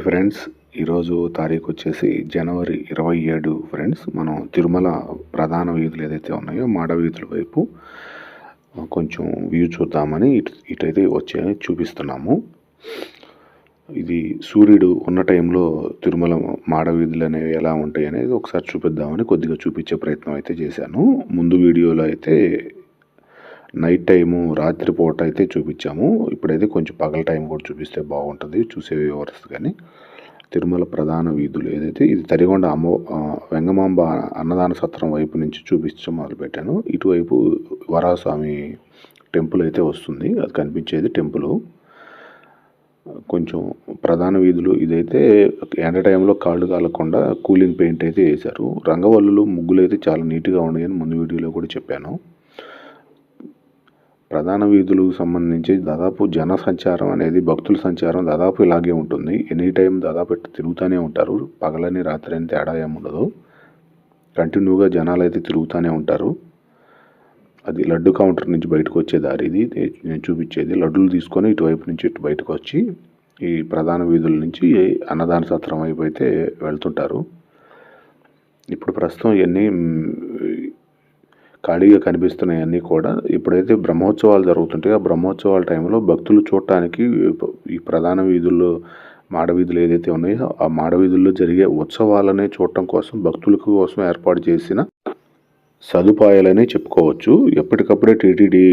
Hi friends ఈరోజు తారీఖు వచ్చేసి జనవరి ఇరవై ఏడు ఫ్రెండ్స్ మనం తిరుమల ప్రధాన వీధులు ఏదైతే ఉన్నాయో మాడ వీధుల వైపు కొంచెం వ్యూ చూద్దామని ఇటు ఇటైతే వచ్చే చూపిస్తున్నాము. ఇది సూర్యుడు ఉన్న టైంలో తిరుమల మాడ వీధులు అనేవి ఎలా ఉంటాయి అనేది ఒకసారి చూపిద్దామని కొద్దిగా చూపించే ప్రయత్నం అయితే చేశాను. ముందు వీడియోలో అయితే నైట్ టైము రాత్రిపూట అయితే చూపించాము. ఇప్పుడైతే కొంచెం పగల టైం కూడా చూపిస్తే బాగుంటుంది. చూసే వ్యూవర్స్ కానీ తిరుమల ప్రధాన వీధులు ఏదైతే ఇది తరిగొండ అమ్మో వెంగమాంబ అన్నదాన సత్రం వైపు నుంచి చూపించడం మొదలుపెట్టాను. ఇటువైపు వరాస్వామి టెంపుల్ అయితే వస్తుంది. అది కనిపించేది టెంపుల్. కొంచెం ప్రధాన వీధులు ఇదైతే ఎండ టైంలో కాళ్ళు కాలకుండా కూలింగ్ పెయింట్ అయితే వేశారు. రంగవల్లులు ముగ్గులు అయితే చాలా నీట్గా ఉన్నాయని ముందు వీడియోలో కూడా చెప్పాను. ప్రధాన వీధులకు సంబంధించి దాదాపు జన సంచారం అనేది భక్తుల సంచారం దాదాపు ఇలాగే ఉంటుంది. ఎనీ టైం దాదాపు ఇట్లా తిరుగుతూనే ఉంటారు. పగలని రాత్రి అని తేడా ఏముండదు కంటిన్యూగా జనాలు అయితే తిరుగుతూనే ఉంటారు. అది లడ్డు కౌంటర్ నుంచి బయటకు వచ్చే దారి ఇది. నేను చూపించేది. లడ్డులు తీసుకొని ఇటువైపు నుంచి ఇటు బయటకు వచ్చి ఈ ప్రధాన వీధుల నుంచి అన్నదాన సత్రం వైపు అయితే వెళ్తుంటారు. ఇప్పుడు ప్రస్తుతం ఇవన్నీ ఖాళీగా కనిపిస్తున్నాయన్నీ కూడా ఇప్పుడైతే బ్రహ్మోత్సవాలు జరుగుతుంటాయి. ఆ బ్రహ్మోత్సవాల టైంలో భక్తులు చూడటానికి ఈ ప్రధాన వీధుల్లో మాడవీధులు ఏదైతే ఉన్నాయో ఆ మాడవీధుల్లో జరిగే ఉత్సవాలనే చూడటం కోసం భక్తుల కోసం ఏర్పాటు చేసిన సదుపాయాలనే చెప్పుకోవచ్చు. ఎప్పటికప్పుడే టీటీడీ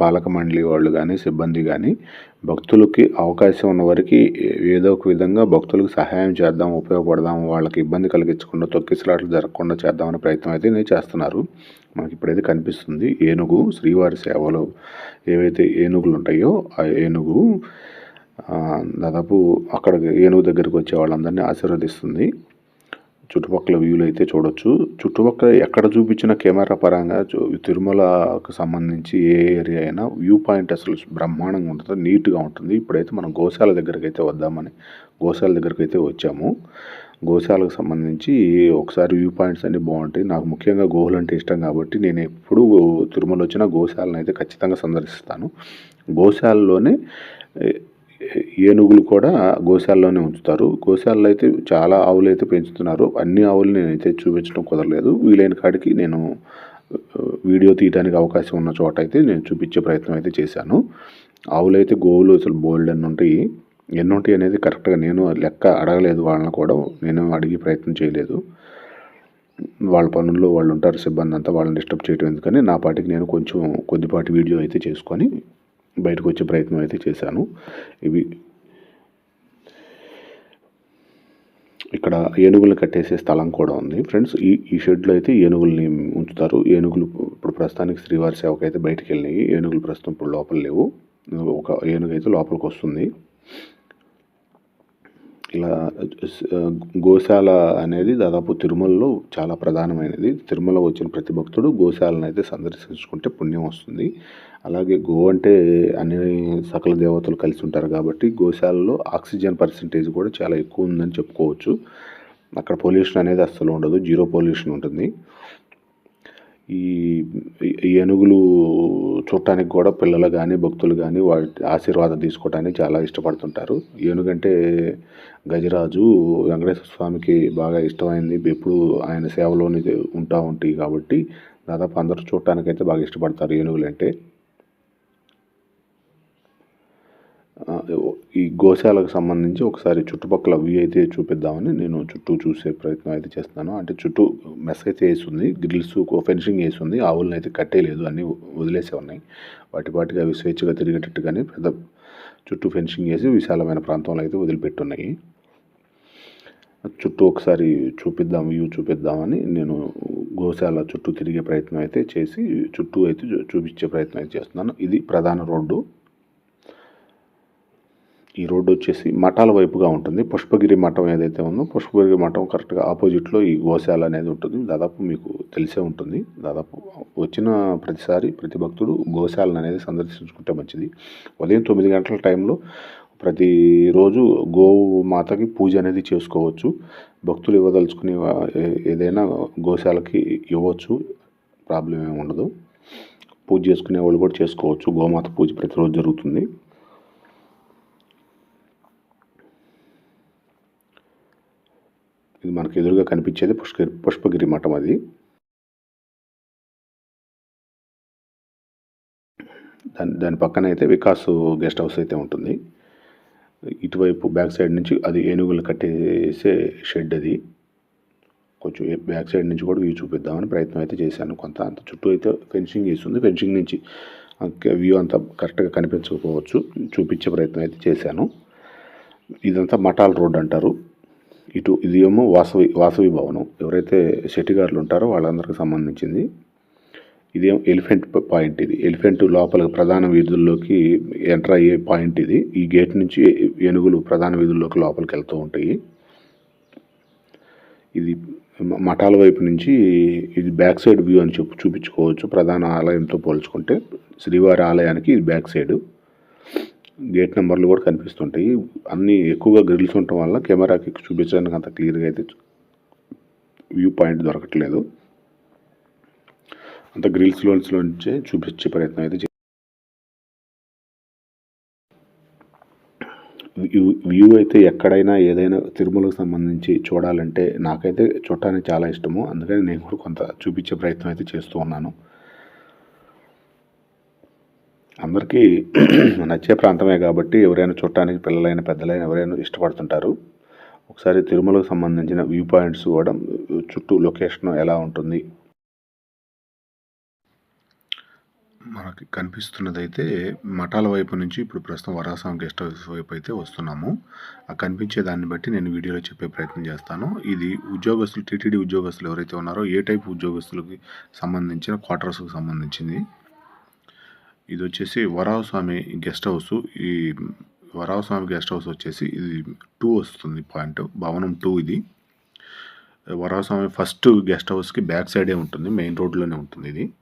పాలక మండలి వాళ్ళు కానీ సిబ్బంది కానీ భక్తులకి అవకాశం ఉన్న వరకు ఏదో ఒక విధంగా భక్తులకు సహాయం చేద్దాం ఉపయోగపడదాం వాళ్ళకి ఇబ్బంది కలిగించకుండా తొక్కిసలాట్లు జరగకుండా చేద్దామనే ప్రయత్నం అయితే నేను చేస్తున్నారు. మనకి ఇప్పుడైతే కనిపిస్తుంది ఏనుగు శ్రీవారి సేవలు. ఏవైతే ఏనుగులు ఉంటాయో ఆ ఏనుగు దాదాపు అక్కడ ఏనుగు దగ్గరికి వచ్చే వాళ్ళందరినీ ఆశీర్వదిస్తుంది. చుట్టుపక్కల వ్యూలు అయితే చూడొచ్చు. చుట్టుపక్కల ఎక్కడ చూపించిన కెమెరా పరంగా తిరుమలకు సంబంధించి ఏ ఏరియా అయినా వ్యూ పాయింట్ అసలు బ్రహ్మాండంగా ఉంటుంది నీట్గా ఉంటుంది. ఇప్పుడైతే మనం గోశాల దగ్గరికి అయితే వద్దామని గోశాల దగ్గరికి అయితే వచ్చాము. గోశాలకు సంబంధించి ఒకసారి వ్యూ పాయింట్స్ అన్నీ బాగుంటాయి. నాకు ముఖ్యంగా గోవులు అంటే ఇష్టం కాబట్టి నేను ఎప్పుడు తిరుమల వచ్చిన గోశాలను అయితే ఖచ్చితంగా సందర్శిస్తాను. గోశాలలోనే ఏనుగులు కూడా గోశాలలోనే ఉంచుతారు. గోశాలలో అయితే చాలా ఆవులు అయితే పెంచుతున్నారు. అన్ని ఆవులు నేనైతే చూపించడం కుదరలేదు. వీలైన కాడికి నేను వీడియో తీయడానికి అవకాశం ఉన్న చోట అయితే నేను చూపించే ప్రయత్నం అయితే చేశాను. ఆవులు అయితే గోవులు అసలు బోల్డ్ అని ఉంటాయి ఎన్ని ఉంటాయి అనేది కరెక్ట్గా నేను లెక్క అడగలేదు. వాళ్ళని కూడా నేను అడిగి ప్రయత్నం చేయలేదు. వాళ్ళ పనుల్లో వాళ్ళు ఉంటారు సిబ్బంది అంతా వాళ్ళని డిస్టర్బ్ చేయడం ఎందుకని నా పాటికి నేను కొంచెం కొద్దిపాటి వీడియో అయితే చేసుకొని బయటకు వచ్చే ప్రయత్నం అయితే చేశాను. ఇవి ఇక్కడ ఏనుగులు కట్టేసే స్థలం కూడా ఉంది. ఫ్రెండ్స్ ఈ ఈ షెడ్లో అయితే ఏనుగుల్ని ఉంచుతారు. ఏనుగులు ఇప్పుడు ప్రస్తుతానికి శ్రీవారి సేవకు అయితే బయటికి వెళ్ళినాయి ఏనుగులు ప్రస్తుతం ఇప్పుడు లోపల లేవు. ఒక ఏనుగు అయితే లోపలికి వస్తుంది. ఇలా గోశాల అనేది దాదాపు తిరుమలలో చాలా ప్రధానమైనది. తిరుమల వచ్చిన ప్రతి భక్తుడు గోశాలను అయితే సందర్శించుకుంటే పుణ్యం వస్తుంది. అలాగే గో అంటే అన్ని సకల దేవతలు కలిసి ఉంటారు కాబట్టి గోశాలలో ఆక్సిజన్ పర్సంటేజ్ కూడా చాలా ఎక్కువ ఉందని చెప్పుకోవచ్చు. అక్కడ పొల్యూషన్ అనేది అస్సలు ఉండదు జీరో పొల్యూషన్ ఉంటుంది. ఈ ఏనుగులు చూడటానికి కూడా పిల్లలు కానీ భక్తులు కానీ వాటి ఆశీర్వాదం తీసుకోవడానికి చాలా ఇష్టపడుతుంటారు. ఏనుగంటే గజరాజు వెంకటేశ్వర స్వామికి బాగా ఇష్టమైంది. ఎప్పుడు ఆయన సేవలోని ఉంటా ఉంటాయి కాబట్టి దాదాపు అందరూ చూడటానికైతే బాగా ఇష్టపడతారు ఏనుగులు అంటే ఆ, ఈ గోశాలకు సంబంధించి ఒకసారి చుట్టుపక్కల వ్యూ అయితే చూపిద్దామని నేను చుట్టూ చూసే ప్రయత్నం అయితే చేస్తున్నాను. అంటే చుట్టూ మెస్ అయితే వేస్తుంది గ్రిల్స్ ఫెన్సింగ్ వేస్తుంది ఆవులను అయితే కట్టేయలేదు అన్నీ వదిలేసే ఉన్నాయి. వాటి వాటిగా అవి స్వేచ్ఛగా తిరిగేటట్టుగానే పెద్ద చుట్టూ ఫెన్సింగ్ వేసి విశాలమైన ప్రాంతంలో అయితే వదిలిపెట్టున్నాయి. చుట్టూ ఒకసారి చూపిద్దాం వ్యూ చూపిద్దామని నేను గోశాల చుట్టూ తిరిగే ప్రయత్నం అయితే చేసి చుట్టూ అయితే చూ- చూపించే ప్రయత్నం అయితే చేస్తున్నాను. ఇది ప్రధాన రోడ్డు. ఈ రోడ్డు వచ్చేసి మఠాల వైపుగా ఉంటుంది. పుష్పగిరి మఠం ఏదైతే ఉందో పుష్పగిరి మఠం కరెక్ట్గా ఆపోజిట్లో ఈ గోశాల అనేది ఉంటుంది. దాదాపు మీకు తెలిసే ఉంటుంది. దాదాపు వచ్చిన ప్రతిసారి ప్రతి భక్తుడు గోశాలను అనేది సందర్శించుకుంటే మంచిది. ఉదయం తొమ్మిది గంటల టైంలో ప్రతిరోజు గోవు మాతకి పూజ అనేది చేసుకోవచ్చు. భక్తులు ఇవ్వదలుచుకునే ఏ- ఏదైనా గోశాలకి ఇవ్వచ్చు. ప్రాబ్లం ఏమి ఉండదు. పూజ చేసుకునే వాళ్ళు కూడా చేసుకోవచ్చు. గోమాత పూజ ప్రతిరోజు జరుగుతుంది. ఇది మనకు ఎదురుగా కనిపించేది పుష్కరి పుష్పగిరి మఠం అది. దాని దాని పక్కన అయితే వికాస్ గెస్ట్ హౌస్ అయితే ఉంటుంది. ఇటువైపు బ్యాక్ సైడ్ నుంచి అది ఏనుగులు కట్టేసే షెడ్ అది. కొంచెం బ్యాక్ సైడ్ నుంచి కూడా వ్యూ చూపిద్దామని ప్రయత్నం అయితే చేశాను కొంత. అంత చుట్టూ అయితే ఫెన్సింగ్ వేస్తుంది ఫెన్సింగ్ నుంచి వ్యూ అంతా కరెక్ట్గా కనిపించకపోవచ్చు. చూపించే ప్రయత్నం అయితే చేశాను. ఇదంతా మఠాల రోడ్ అంటారు. ఇటు ఇది ఏమో వాసవి వాసవి భవనం. ఎవరైతే శెట్టిగారులు ఉంటారో వాళ్ళందరికీ సంబంధించింది. ఇదేం ఎలిఫెంట్ పాయింట్ ఇది. ఎలిఫెంట్ లోపల ప్రధాన వీధుల్లోకి ఎంటర్ అయ్యే పాయింట్ ఇది. ఈ గేట్ నుంచి ఏనుగులు ప్రధాన వీధుల్లోకి లోపలికి వెళ్తూ ఉంటాయి. ఇది మఠాల వైపు నుంచి ఇది బ్యాక్ సైడ్ వ్యూ అని చెప్పు చూపించుకోవచ్చు. ప్రధాన ఆలయంతో పోల్చుకుంటే శ్రీవారి ఆలయానికి ఇది బ్యాక్ సైడ్. గేట్ నెంబర్లు కూడా కనిపిస్తుంటాయి. అన్నీ ఎక్కువగా గ్రిల్స్ ఉండటం వల్ల కెమెరాకి చూపించడానికి అంత క్లియర్గా అయితే వ్యూ పాయింట్ దొరకట్లేదు. అంత గ్రిల్స్ నుంచే చూపించే ప్రయత్నం అయితే చే- వ్యూ- వ్యూ అయితే ఎక్కడైనా ఏదైనా తిరుమలకు సంబంధించి చూడాలంటే నాకైతే చూడటానికి చాలా ఇష్టము. అందుకని నేను కూడా కొంత చూపించే ప్రయత్నం అయితే చేస్తూ ఉన్నాను. అందరికీ నచ్చే ప్రాంతమే కాబట్టి ఎవరైనా చూడటానికి పిల్లలైన పెద్దలైన ఎవరైనా ఇష్టపడుతుంటారు. ఒకసారి తిరుమలకు సంబంధించిన వ్యూ పాయింట్స్ కూడా చుట్టూ లొకేషన్ ఎలా ఉంటుంది? మనకి కనిపిస్తున్నదైతే మఠాల వైపు నుంచి ఇప్పుడు ప్రస్తుతం వరాసం గెస్ట్ హౌస్ వైపు అయితే వస్తున్నాము. ఆ కనిపించే దాన్ని బట్టి నేను వీడియోలో చెప్పే ప్రయత్నం చేస్తాను. ఇది ఉద్యోగస్తులు టీటీడీ ఉద్యోగస్తులు ఎవరైతే ఉన్నారో ఏ టైప్ ఉద్యోగస్తులకి సంబంధించిన క్వార్టర్స్కి సంబంధించింది? ఇది వచ్చేసి వరాహస్వామి గెస్ట్ హౌస్. ఈ వరాహస్వామి గెస్ట్ హౌస్ వచ్చేసి ఇది టూ వస్తుంది పాయింట్. భవనం టూ ఇది. వరాహస్వామి ఫస్ట్ గెస్ట్ హౌస్కి బ్యాక్ సైడే ఉంటుంది. మెయిన్ రోడ్లోనే ఉంటుంది ఇది.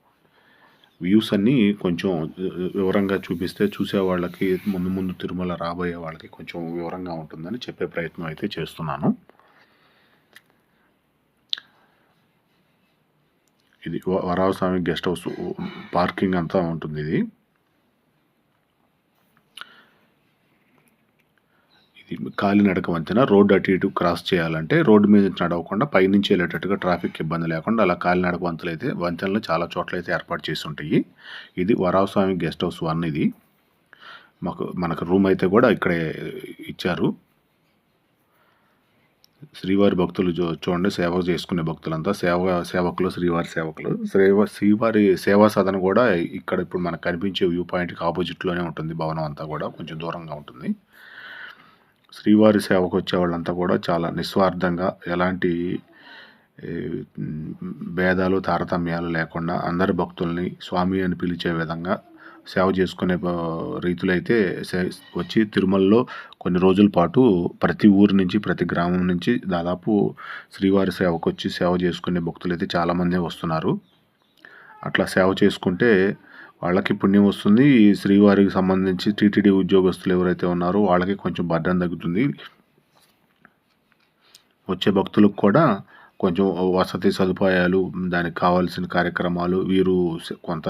వ్యూస్ అన్నీ కొంచెం వివరంగా చూపిస్తే చూసే వాళ్ళకి ముందు ముందు తిరుమల రాబోయే వాళ్ళకి కొంచెం వివరంగా ఉంటుందని చెప్పే ప్రయత్నం అయితే చేస్తున్నాను. ఇది వరాహస్వామి గెస్ట్ హౌస్ పార్కింగ్ అంతా ఉంటుంది ఇది. కాలినడక వంతెన రోడ్డు అటు ఇటు క్రాస్ చేయాలంటే రోడ్డు మీద నడవకుండా పైనుంచి వెళ్ళేటట్టుగా ట్రాఫిక్ ఇబ్బంది లేకుండా అలా కాలినడక వంతులు అయితే వంతెనలు చాలా చోట్ల అయితే ఏర్పాటు చేసి ఉంటాయి ఇది వరావస్వామి గెస్ట్ హౌస్ వన్ ఇది. మాకు మనకు రూమ్ అయితే కూడా ఇక్కడే ఇచ్చారు. శ్రీవారి భక్తులు చూ చూడండి సేవ చేసుకునే భక్తులంతా సేవ సేవకులు శ్రీవారి సేవకులు. శ్రీవ శ్రీవారి సేవా సదన కూడా ఇక్కడ ఇప్పుడు మనకు కనిపించే వ్యూ పాయింట్కి ఆపోజిట్లోనే ఉంటుంది భవనం అంతా కూడా కొంచెం దూరంగా ఉంటుంది. శ్రీవారి సేవకు వచ్చే వాళ్ళంతా కూడా చాలా నిస్వార్థంగా ఎలాంటి భేదాలు తారతమ్యాలు లేకుండా అందరి భక్తుల్ని స్వామి అని పిలిచే విధంగా సేవ చేసుకునే రీతులైతే సే- వచ్చి తిరుమలలో కొన్ని రోజుల పాటు ప్రతి ఊరు నుంచి ప్రతి గ్రామం నుంచి దాదాపు శ్రీవారి సేవకు వచ్చి సేవ చేసుకునే భక్తులు అయితే చాలామంది వస్తున్నారు. అట్లా సేవ చేసుకుంటే వాళ్ళకి పుణ్యం వస్తుంది. ఈ శ్రీవారికి సంబంధించి టీటీడీ ఉద్యోగస్తులు ఎవరైతే ఉన్నారో వాళ్ళకి కొంచెం బర్డన్ తగ్గుతుంది. వచ్చే భక్తులకు కూడా కొంచెం వసతి సదుపాయాలు దానికి కావాల్సిన కార్యక్రమాలు వీరు కొంత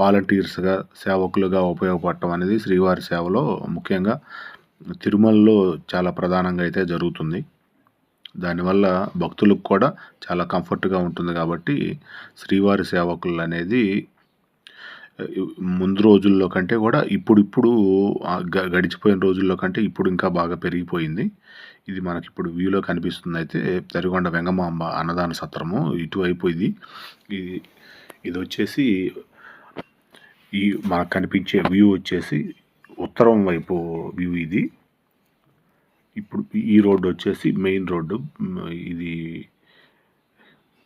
వాలంటీర్స్గా సేవకులుగా ఉపయోగపడటం అనేది శ్రీవారి సేవలో ముఖ్యంగా తిరుమలలో చాలా ప్రధానంగా అయితే జరుగుతుంది. దానివల్ల భక్తులకు కూడా చాలా కంఫర్ట్గా ఉంటుంది కాబట్టి శ్రీవారి సేవకులు అనేది ముందు రోజుల్లో కంటే కూడా ఇప్పుడు ఇప్పుడు గడిచిపోయిన రోజుల్లో కంటే ఇప్పుడు ఇంకా బాగా పెరిగిపోయింది. ఇది మనకి ఇప్పుడు వ్యూలో కనిపిస్తుంది. అయితే తరిగొండ వెంగమాంబ అన్నదాన సత్రము ఇటువైపు ఇది. ఇది వచ్చేసి ఈ మనకు కనిపించే వ్యూ వచ్చేసి ఉత్తరం వైపు వ్యూ ఇది. ఇప్పుడు ఈ రోడ్డు వచ్చేసి మెయిన్ రోడ్డు. ఇది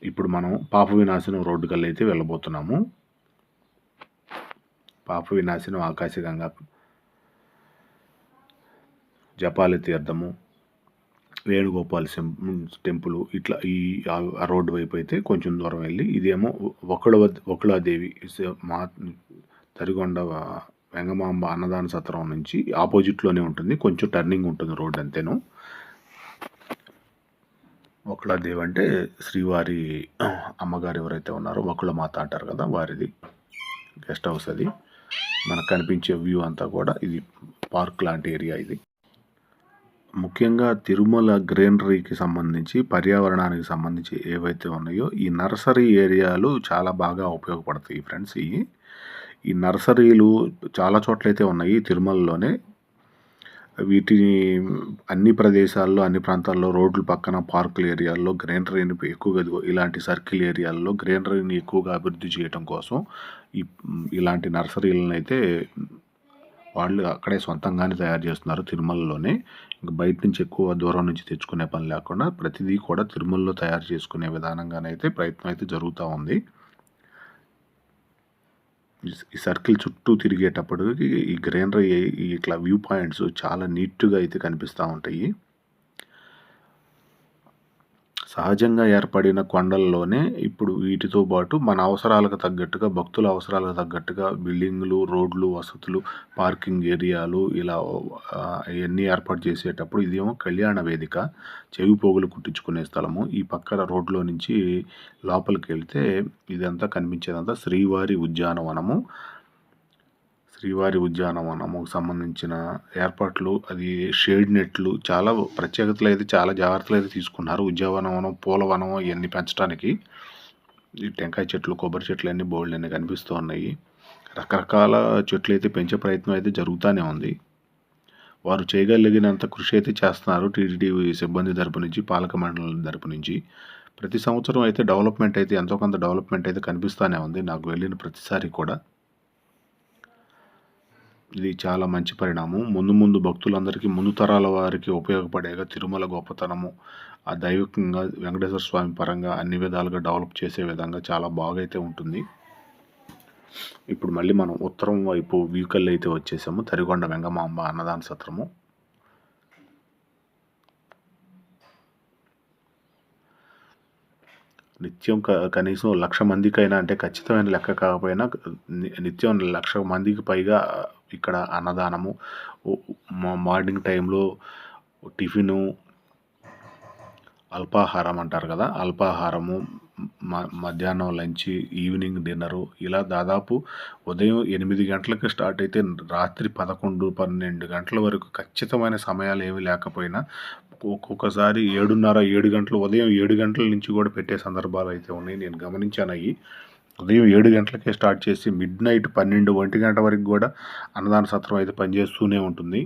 ఇప్పుడు మనం పాప వినాశనం రోడ్డు కల్లా అయితే వెళ్ళబోతున్నాము. పాప వినాశనం ఆకాశగంగా జపాలి తీర్థము వేణుగోపాల్ టెంపుల్ ఇట్లా ఈ ఆ- రోడ్డు వైపు అయితే కొంచెం దూరం వెళ్ళి ఇదేమో ఒకళవ ఒకళాదేవి మా తరిగొండ వెంగమాంబ అన్నదాన సత్రం నుంచి ఆపోజిట్లోనే ఉంటుంది. కొంచెం టర్నింగ్ ఉంటుంది రోడ్ అంతేను. ఒకళాదేవి అంటే శ్రీవారి అమ్మగారు ఎవరైతే ఉన్నారో ఒకళ్ళ మాత అంటారు కదా వారిది గెస్ట్ హౌస్ అది. మనకు కనిపించే వ్యూ అంతా కూడా ఇది పార్క్ లాంటి ఏరియా ఇది. ముఖ్యంగా తిరుమల గ్రీనరీకి సంబంధించి పర్యావరణానికి సంబంధించి ఏవైతే ఉన్నాయో ఈ నర్సరీ ఏరియాలు చాలా బాగా ఉపయోగపడతాయి ఫ్రెండ్స్. ఇవి ఈ నర్సరీలు చాలా చోట్లయితే ఉన్నాయి తిరుమలలోనే. వీటిని అన్ని ప్రదేశాల్లో అన్ని ప్రాంతాల్లో రోడ్ల పక్కన పార్కుల ఏరియాల్లో గ్రీనరీని ఎక్కువగా ఇలాంటి సర్కిల్ ఏరియాల్లో గ్రీనరీని ఎక్కువగా అభివృద్ధి చేయటం కోసం ఈ ఇలాంటి నర్సరీలను అయితే వాళ్ళు అక్కడే సొంతంగానే తయారు చేస్తున్నారు తిరుమలలోనే. ఇంకా బయట నుంచి ఎక్కువ దూరం నుంచి తెచ్చుకునే పని లేకుండా ప్రతిదీ కూడా తిరుమలలో తయారు చేసుకునే విధానంగానైతే ప్రయత్నం అయితే జరుగుతూ ఉంది. ఈ సర్కిల్ చుట్టూ తిరిగేటప్పటికి ఈ గ్రీనరీ ఇట్లా వ్యూ పాయింట్స్ చాలా నీట్గా అయితే కనిపిస్తూ ఉంటాయి. సహజంగా ఏర్పడిన కొండల్లోనే ఇప్పుడు వీటితో పాటు మన అవసరాలకు తగ్గట్టుగా భక్తుల అవసరాలకు తగ్గట్టుగా బిల్డింగ్లు రోడ్లు వసతులు పార్కింగ్ ఏరియాలు ఇలా అవన్నీ ఏర్పాటు చేసేటప్పుడు ఇదేమో కళ్యాణ వేదిక చెవి పోగులు కుట్టించుకునే స్థలము. ఈ పక్కన రోడ్లో నుంచి లోపలికి వెళ్తే ఇదంతా కనిపించేదంతా శ్రీవారి ఉద్యానవనము. శ్రీవారి ఉద్యానవనముకు సంబంధించిన ఏర్పాట్లు అది షేడ్ నెట్లు చాలా ప్రత్యేకతలు అయితే చాలా జాగ్రత్తలు అయితే తీసుకున్నారు. ఉద్యానవనం పూలవనం ఇవన్నీ పెంచడానికి. ఈ టెంకాయ చెట్లు కొబ్బరి చెట్లు అన్నీ బోల్డ్ అన్నీ కనిపిస్తూ ఉన్నాయి. రకరకాల చెట్లు అయితే పెంచే ప్రయత్నం అయితే జరుగుతూనే ఉంది. వారు చేయగలిగినంత కృషి అయితే చేస్తున్నారు టీటీడీ సిబ్బంది తరపు నుంచి పాలక మండలి తరపు నుంచి. ప్రతి సంవత్సరం అయితే డెవలప్మెంట్ అయితే ఎంతో కొంత డెవలప్మెంట్ అయితే కనిపిస్తూనే ఉంది. నాకు వెళ్ళిన ప్రతిసారి కూడా ఇది చాలా మంచి పరిణామం. ముందు ముందు భక్తులందరికీ ముందు తరాల వారికి ఉపయోగపడేగా తిరుమల గొప్పతనము ఆ దైవికంగా వెంకటేశ్వర స్వామి పరంగా అన్ని విధాలుగా డెవలప్ చేసే విధంగా చాలా బాగైతే ఉంటుంది. ఇప్పుడు మళ్ళీ మనం ఉత్తరం వైపు వీకల్ అయితే వచ్చేసాము. తరిగొండ వెంగమాంబ అన్నదాన సత్రము. నిత్యం క కనీసం లక్ష మందికైనా అంటే ఖచ్చితమైన లెక్క కాకపోయినా నిత్యం లక్ష మందికి పైగా ఇక్కడ అన్నదానము మార్నింగ్ టైంలో టిఫిను అల్పాహారం అంటారు కదా అల్పాహారము మధ్యాహ్నం లంచ్ ఈవినింగ్ డిన్నరు ఇలా దాదాపు ఉదయం ఎనిమిది గంటలకు స్టార్ట్ అయితే రాత్రి పదకొండు పన్నెండు గంటల వరకు ఖచ్చితమైన సమయాలు ఏమి లేకపోయినా ఒక్కొక్కసారి ఏడున్నర ఏడు గంటలు ఉదయం ఏడు గంటల నుంచి కూడా పెట్టే సందర్భాలు అయితే ఉన్నాయి. నేను గమనించాను అవి ఉదయం ఏడు గంటలకే స్టార్ట్ చేసి మిడ్ నైట్ పన్నెండు ఒంటి గంట వరకు కూడా అన్నదాన సత్రం అయితే పనిచేస్తూనే ఉంటుంది.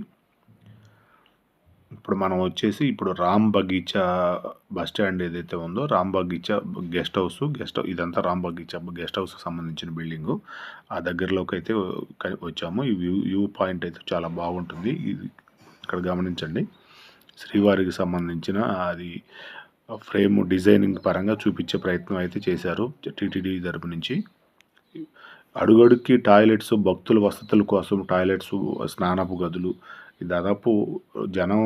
ఇప్పుడు మనం వచ్చేసి ఇప్పుడు రామ్ బగీచా బస్ స్టాండ్ ఏదైతే ఉందో Ram Bagicha guest house guest ఇదంతా రామ్ బగీచా గెస్ట్ హౌస్కి సంబంధించిన బిల్డింగు. ఆ దగ్గరలోకి అయితే వచ్చాము. ఈ వ్యూ వ్యూ పాయింట్ అయితే చాలా బాగుంటుంది. ఇది ఇక్కడ గమనించండి. శ్రీవారికి సంబంధించిన అది ఫ్రేమ్ డిజైనింగ్ పరంగా చూపించే ప్రయత్నం అయితే చేశారు టీటీడీ తరపు నుంచి. అడుగడుక్కి టాయిలెట్స్ భక్తుల వసతుల కోసం టాయిలెట్స్ స్నానపు గదులు దాదాపు జనం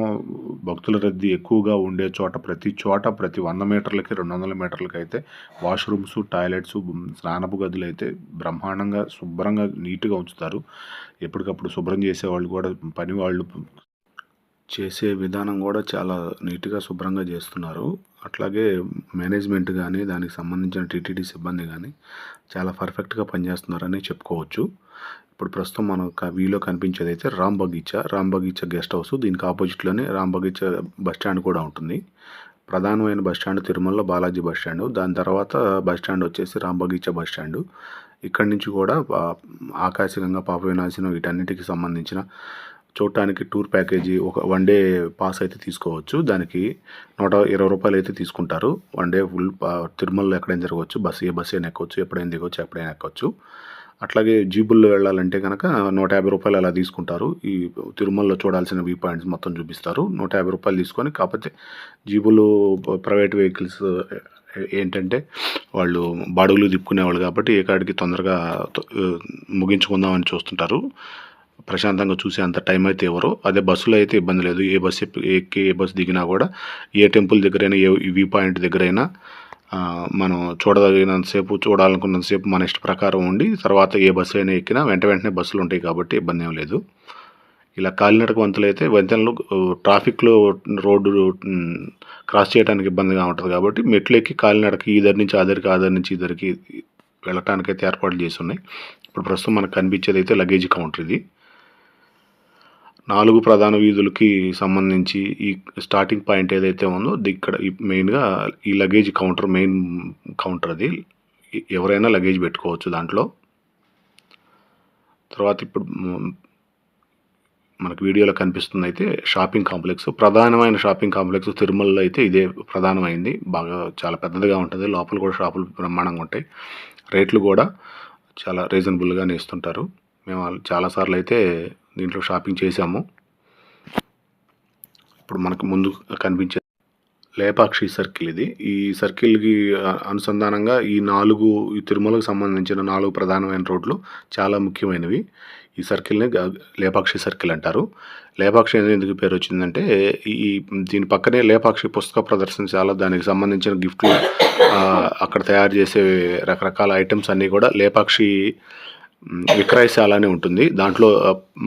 భక్తుల రద్దీ ఎక్కువగా ఉండే చోట ప్రతి చోట ప్రతి వంద మీటర్లకి రెండు వందల మీటర్లకి అయితే వాష్రూమ్స్ టాయిలెట్స్ స్నానపు గదులు అయితే బ్రహ్మాండంగా శుభ్రంగా నీట్గా ఉంచుతారు. ఎప్పటికప్పుడు శుభ్రం చేసేవాళ్ళు కూడా పని వాళ్ళు చేసే విధానం కూడా చాలా నీట్గా శుభ్రంగా చేస్తున్నారు. అట్లాగే మేనేజ్మెంట్ కానీ దానికి సంబంధించిన టీటీడీ సిబ్బంది కానీ చాలా పర్ఫెక్ట్గా పనిచేస్తున్నారని చెప్పుకోవచ్చు. ఇప్పుడు ప్రస్తుతం మనం వీలో కనిపించేది అయితే Ram Bagicha. Ram Bagicha guest house. దీనికి ఆపోజిట్లోనే రామ్ బగీచా బస్ స్టాండ్ కూడా ఉంటుంది. ప్రధానమైన బస్ స్టాండ్ తిరుమలలో బాలాజీ బస్ స్టాండ్. దాని తర్వాత బస్ స్టాండ్ వచ్చేసి రామ్ బగీచా బస్ స్టాండ్. ఇక్కడి నుంచి కూడా ఆకాశగంగా పాప వినాశనం వీటన్నిటికి సంబంధించిన చూడటానికి టూర్ ప్యాకేజీ ఒక వన్ డే పాస్ అయితే తీసుకోవచ్చు. దానికి నూట ఇరవై రూపాయలు అయితే తీసుకుంటారు. వన్ డే ఫుల్ తిరుమలలో ఎక్కడైనా జరగవచ్చు. బస్సు ఏ బస్సు అయినా ఎక్కవచ్చు ఎప్పుడైనా దిగవచ్చు ఎప్పుడైనా ఎక్కవచ్చు అట్లాగే జీబుల్లో వెళ్ళాలంటే కనుక నూట యాభై రూపాయలు అలా తీసుకుంటారు. ఈ తిరుమలలో చూడాల్సిన వ్యూ పాయింట్స్ మొత్తం చూపిస్తారు. నూట యాభై రూపాయలు తీసుకొని కాకపోతే జీబులు ప్రైవేట్ వెహికల్స్ ఏంటంటే వాళ్ళు బాడుగులు తిప్పుకునేవాళ్ళు కాబట్టి ఏ కాడికి తొందరగా ముగించుకుందామని చూస్తుంటారు. ప్రశాంతంగా చూసే అంత టైం అయితే ఎవరు. అదే బస్సులో అయితే ఇబ్బంది లేదు. ఏ బస్సు ఎక్కి ఏ బస్సు దిగినా కూడా ఏ టెంపుల్ దగ్గరైనా ఏ వ్యూ పాయింట్ దగ్గరైనా మనం చూడదగినంతసేపు చూడాలనుకున్నంతసేపు మన ఇష్ట ప్రకారం ఉండి తర్వాత ఏ బస్సు అయినా ఎక్కినా వెంట వెంటనే బస్సులు ఉంటాయి కాబట్టి ఇబ్బంది ఏం లేదు. ఇలా కాలినడక వంతులు అయితే వంతెనలు ట్రాఫిక్లో రోడ్డు క్రాస్ చేయడానికి ఇబ్బందిగా ఉంటుంది కాబట్టి మెట్లు ఎక్కి కాలినడక ఈదరి నుంచి ఆదరికి ఆదరి నుంచి ఇద్దరికి వెళ్ళటానికైతే ఏర్పాట్లు చేసి ఉన్నాయి. ఇప్పుడు ప్రస్తుతం మనకు కనిపించేది అయితే లగేజ్ కౌంటర్ ఇది. నాలుగు ప్రధాన వీధులకి సంబంధించి ఈ స్టార్టింగ్ పాయింట్ ఏదైతే ఉందో ఇక్కడ ఈ మెయిన్గా ఈ లగేజ్ కౌంటర్ మెయిన్ కౌంటర్ అది. ఎవరైనా లగేజ్ పెట్టుకోవచ్చు దాంట్లో. తర్వాత ఇప్పుడు మనకు వీడియోలో కనిపిస్తుంది అయితే షాపింగ్ కాంప్లెక్స్. ప్రధానమైన షాపింగ్ కాంప్లెక్స్ తిరుమలలో అయితే ఇదే ప్రధానమైంది. బాగా చాలా పెద్దదిగా ఉంటుంది. లోపల కూడా షాపులు బ్రహ్మాండంగా ఉంటాయి. రేట్లు కూడా చాలా రీజనబుల్గానే ఇస్తుంటారు. మేము వాళ్ళు చాలాసార్లు అయితే దీంట్లో షాపింగ్ చేశాము. ఇప్పుడు మనకు ముందు కనిపించే లేపాక్షి సర్కిల్ ఇది. ఈ సర్కిల్కి అనుసంధానంగా ఈ నాలుగు ఈ తిరుమలకు సంబంధించిన నాలుగు ప్రధానమైన రోడ్లు చాలా ముఖ్యమైనవి. ఈ సర్కిల్ని లేపాక్షి సర్కిల్ అంటారు. లేపాక్షి అనేది ఎందుకు పేరు వచ్చిందంటే ఈ దీని పక్కనే లేపాక్షి పుస్తక ప్రదర్శనశాల దానికి సంబంధించిన గిఫ్ట్లు అక్కడ తయారు చేసే రకరకాల ఐటమ్స్ అన్నీ కూడా లేపాక్షి విక్రయశాల అని ఉంటుంది. దాంట్లో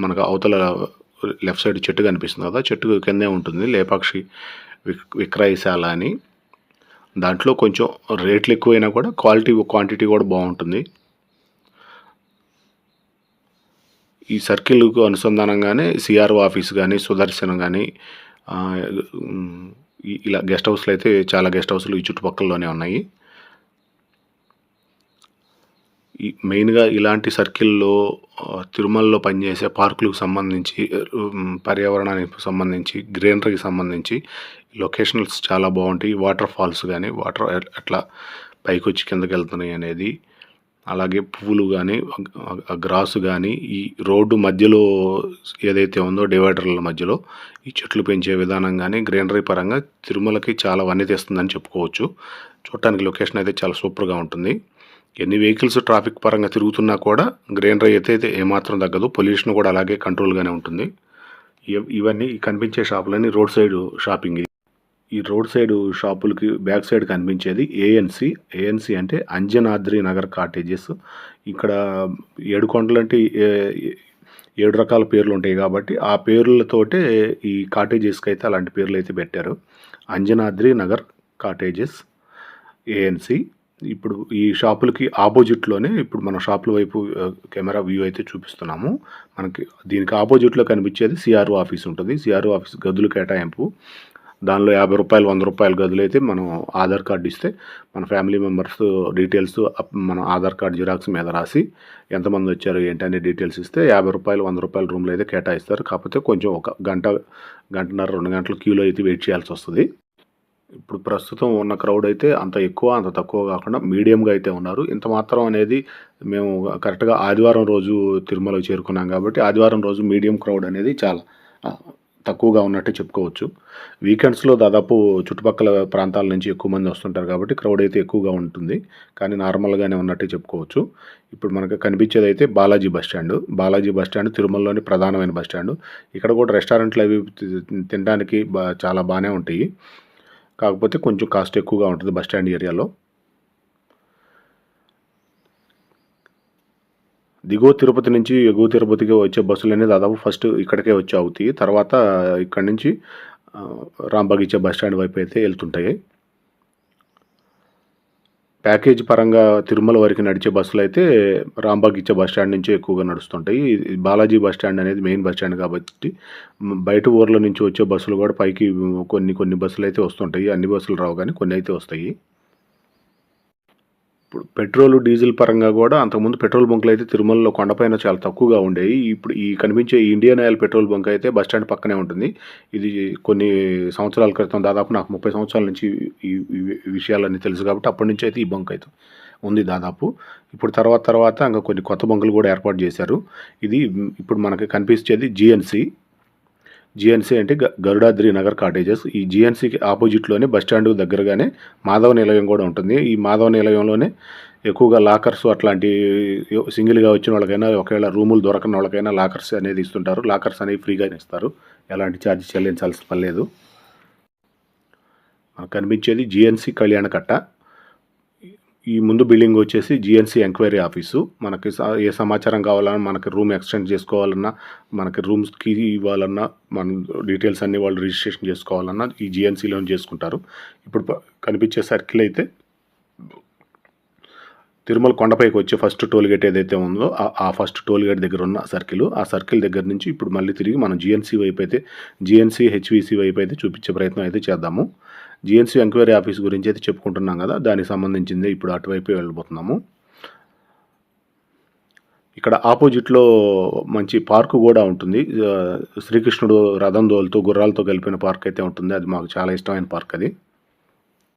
మనకు అవతల లెఫ్ట్ సైడ్ చెట్టు కనిపిస్తుంది కదా చెట్టు కిందే ఉంటుంది లేపాక్షి విక్రయశాల అని. దాంట్లో కొంచెం రేట్లు ఎక్కువైనా కూడా క్వాలిటీ క్వాంటిటీ కూడా బాగుంటుంది. ఈ సర్కిల్కు అనుసంధానంగానే సిఆర్ఓ ఆఫీస్ కానీ సుదర్శనం కానీ ఇలా గెస్ట్ హౌస్లు అయితే చాలా గెస్ట్ హౌస్లు ఈ చుట్టుపక్కలలోనే ఉన్నాయి. ఈ మెయిన్గా ఇలాంటి సర్కిల్లో తిరుమలలో పనిచేసే పార్కులకు సంబంధించి పర్యావరణానికి సంబంధించి గ్రీనరీకి సంబంధించి లొకేషన్స్ చాలా బాగుంటాయి. వాటర్ ఫాల్స్ కానీ వాటర్ అట్లా పైకి వచ్చి కిందకి వెళ్తున్నాయి అనేది అలాగే పువ్వులు కానీ గ్రాసు కానీ ఈ రోడ్డు మధ్యలో ఏదైతే ఉందో డివైడర్ల మధ్యలో ఈ చెట్లు పెంచే విధానం కానీ గ్రీనరీ పరంగా తిరుమలకి చాలా వన్నె తెస్తుందని చెప్పుకోవచ్చు. చూడటానికి లొకేషన్ అయితే చాలా సూపర్గా ఉంటుంది. ఎన్ని వెహికల్స్ ట్రాఫిక్ పరంగా తిరుగుతున్నా కూడా గ్రీనరీ అయితే అయితే ఏమాత్రం తగ్గదు. పొల్యూషన్ కూడా అలాగే కంట్రోల్గానే ఉంటుంది. ఇవన్నీ కనిపించే షాపులన్నీ రోడ్ సైడ్ షాపింగ్. ఈ రోడ్ సైడ్ షాపులకి బ్యాక్ సైడ్ కనిపించేది ఏఎన్సి ఏఎన్సి అంటే అంజనాద్రి నగర్ కాటేజెస్. ఇక్కడ ఏడు కొండలంటే ఏడు రకాల పేర్లు ఉంటాయి కాబట్టి ఆ పేర్లతోటే ఈ కాటేజెస్కి అయితే అలాంటి పేర్లు అయితే పెట్టారు. అంజనాద్రి నగర్ కాటేజెస్ ఏఎన్సి ఇప్పుడు ఈ షాపులకి ఆపోజిట్లోనే ఇప్పుడు మన షాపుల వైపు కెమెరా వ్యూ అయితే చూపిస్తున్నాము. మనకి దీనికి ఆపోజిట్లో కనిపించేది సిఆర్ఓ ఆఫీస్ ఉంటుంది. సిఆర్ఓ ఆఫీస్ గదులు కేటాయింపు. దానిలో యాభై రూపాయలు వంద రూపాయలు గదులు అయితే మనం ఆధార్ కార్డు ఇస్తే మన ఫ్యామిలీ మెంబర్స్ డీటెయిల్స్ మన ఆధార్ కార్డు జిరాక్స్ మీద రాసి ఎంతమంది వచ్చారు ఏంటి అనే డీటెయిల్స్ ఇస్తే యాభై రూపాయలు వంద రూపాయల రూమ్లో అయితే కేటాయిస్తారు. కాకపోతే కొంచెం ఒక గంట గంటన్నర రెండు గంటల క్యూలో అయితే వెయిట్ చేయాల్సి వస్తుంది. ఇప్పుడు ప్రస్తుతం ఉన్న క్రౌడ్ అయితే అంత ఎక్కువ అంత తక్కువ కాకుండా మీడియంగా అయితే ఉన్నారు. ఇంత మాత్రం అనేది మేము కరెక్ట్గా ఆదివారం రోజు తిరుమలకు చేరుకున్నాం కాబట్టి ఆదివారం రోజు మీడియం క్రౌడ్ అనేది చాలా తక్కువగా ఉన్నట్టు చెప్పుకోవచ్చు. వీకెండ్స్లో దాదాపు చుట్టుపక్కల ప్రాంతాల నుంచి ఎక్కువ మంది వస్తుంటారు కాబట్టి క్రౌడ్ అయితే ఎక్కువగా ఉంటుంది. కానీ నార్మల్గానే ఉన్నట్టు చెప్పుకోవచ్చు. ఇప్పుడు మనకు కనిపించేది అయితే Balaji bus stand. Balaji bus stand తిరుమలలోని ప్రధానమైన బస్ స్టాండ్. ఇక్కడ కూడా రెస్టారెంట్లు అవి తి- తినడానికి బా చాలా బాగానే ఉంటాయి. కాకపోతే కొంచెం కాస్ట్ ఎక్కువగా ఉంటుంది బస్ స్టాండ్ ఏరియాలో. దిగువ తిరుపతి నుంచి ఎగువ తిరుపతికి వచ్చే బస్సులు అనేది దాదాపు ఫస్ట్ ఇక్కడికే వచ్చి అవుతాయి. తర్వాత ఇక్కడి నుంచి ఆ, రాంబాగ్ ఇచ్చే బస్ స్టాండ్ వైపు అయితే వెళ్తుంటాయి. ప్యాకేజ్ పరంగా తిరుమల వరకు నడిచే బస్సులు అయితే రాంబాగ్ ఇచ్చే బస్ స్టాండ్ నుంచే ఎక్కువగా నడుస్తుంటాయి. బాలాజీ బస్ స్టాండ్ అనేది మెయిన్ బస్ స్టాండ్ కాబట్టి బయట ఊర్ల నుంచి వచ్చే బస్సులు కూడా పైకి కొన్ని కొన్ని బస్సులు అయితే వస్తుంటాయి. అన్ని బస్సులు రావు కానీ కొన్ని అయితే వస్తాయి. ఇప్పుడు పెట్రోల్ డీజిల్ పరంగా కూడా అంతకుముందు పెట్రోల్ బంకులు అయితే తిరుమలలో కొండపైన చాలా తక్కువగా ఉండేవి. ఇప్పుడు ఈ కనిపించే ఈ ఇండియన్ ఆయిల్ పెట్రోల్ బంక్ అయితే బస్ స్టాండ్ పక్కనే ఉంటుంది. ఇది కొన్ని సంవత్సరాల క్రితం దాదాపు నాకు ముప్పై సంవత్సరాల నుంచి ఈ ఈ విషయాలన్నీ తెలుసు కాబట్టి అప్పటి నుంచి అయితే ఈ బంక్ అయితే ఉంది దాదాపు. ఇప్పుడు తర్వాత తర్వాత ఇంకా కొన్ని కొత్త బంకులు కూడా ఏర్పాటు చేశారు. ఇది ఇప్పుడు మనకి కనిపించేది జిఎన్సి జిఎన్సీ అంటే గ- గరుడాద్రి నగర్ కాటేజెస్. ఈ జిఎన్సీకి ఆపోజిట్లోనే బస్ స్టాండ్ దగ్గరగానే మాధవ నిలయం కూడా ఉంటుంది. ఈ మాధవ నిలయంలోనే ఎక్కువగా లాకర్స్ అట్లాంటి సింగిల్గా వచ్చిన వాళ్ళకైనా ఒకవేళ రూములు దొరకని వాళ్ళకైనా లాకర్స్ అనేది ఇస్తుంటారు. లాకర్స్ అనేవి ఫ్రీగానే ఇస్తారు. ఎలాంటి ఛార్జ్ చెల్లించాల్సిన పని లేదు. మనకు కనిపించేది జిఎన్సీ కళ్యాణ కట్ట. ఈ ముందు బిల్డింగ్ వచ్చేసి జిఎన్సీ ఎంక్వైరీ ఆఫీసు. మనకి స- ఏ సమాచారం కావాలన్నా మనకి రూమ్ ఎక్స్టెండ్ చేసుకోవాలన్నా మనకి రూమ్స్కి ఇవ్వాలన్నా మన డీటెయిల్స్ అన్నీ వాళ్ళు రిజిస్ట్రేషన్ చేసుకోవాలన్నా ఈ జిఎన్సీలోనే చేసుకుంటారు. ఇప్పుడు కనిపించే సర్కిల్ అయితే తిరుమల కొండపైకి వచ్చే ఫస్ట్ టోల్ గేట్ ఏదైతే ఉందో ఆ- ఫస్ట్ టోల్ గేట్ దగ్గర ఉన్న సర్కిల్ ఆ సర్కిల్ దగ్గర నుంచి ఇప్పుడు మళ్ళీ తిరిగి మనం జిఎన్సీ వైపు అయితే జిఎన్సీ హెచ్విసి వైపు అయితే చూపించే ప్రయత్నం అయితే చేద్దాము. జిఎన్సీ ఎంక్వైరీ ఆఫీస్ గురించి అయితే చెప్పుకుంటున్నాం కదా దానికి సంబంధించింది ఇప్పుడు అటువైపు వెళ్ళిపోతున్నాము ఇక్కడ ఆపోజిట్లో మంచి పార్కు కూడా ఉంటుంది. శ్రీకృష్ణుడు రథం దోలుతూ గుర్రాలతో కలిపిన పార్క్ అయితే ఉంటుంది. అది మాకు చాలా ఇష్టమైన పార్క్ అది.